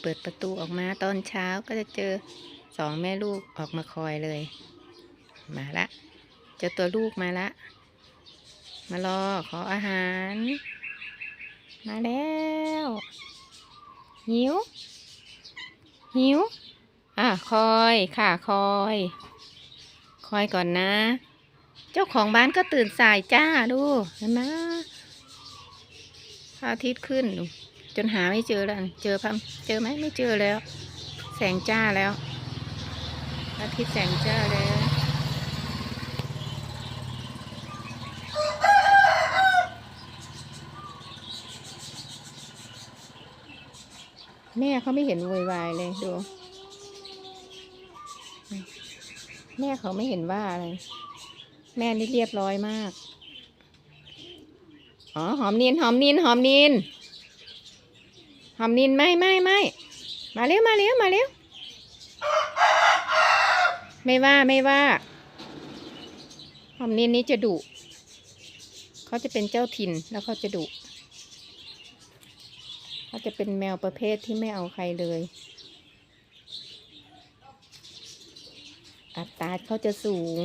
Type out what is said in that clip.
เปิดประตูออกมาตอนเช้าก็จะเจอสองแม่ลูกออกมาคอยเลย มาละ เจอตัวลูกมาละ มารอขออาหาร มาแล้ว หิว หิว อะคอยค่ะคอย คอยก่อนนะ เจ้าของบ้านก็ตื่นสายจ้าดูเห็นไหมพระอาทิตย์ขึ้นดู จนหาไม่เจอแล้วเจอพัมเจอไหมไม่เจอแล้ว แสงจ้าแล้วอาทิตย์แสงจ้าแล้วแม่เขาไม่เห็นโวยวายเลยดู แม่เขาไม่เห็นว่าอะไร แม่นี่เรียบร้อยมาก อ๋อ หอมนินหอมนินหอมนิน หอมนินไม่ไม่ไม่มาเร็วมาเร็วมาเร็วไม่ว่าไม่ว่าหอมนินนี้จะดุเขาจะเป็นเจ้าถิ่นแล้วเขาจะดุเขาจะเป็นแมวประเภทที่ไม่เอาใครเลยอัตราเขาจะสูง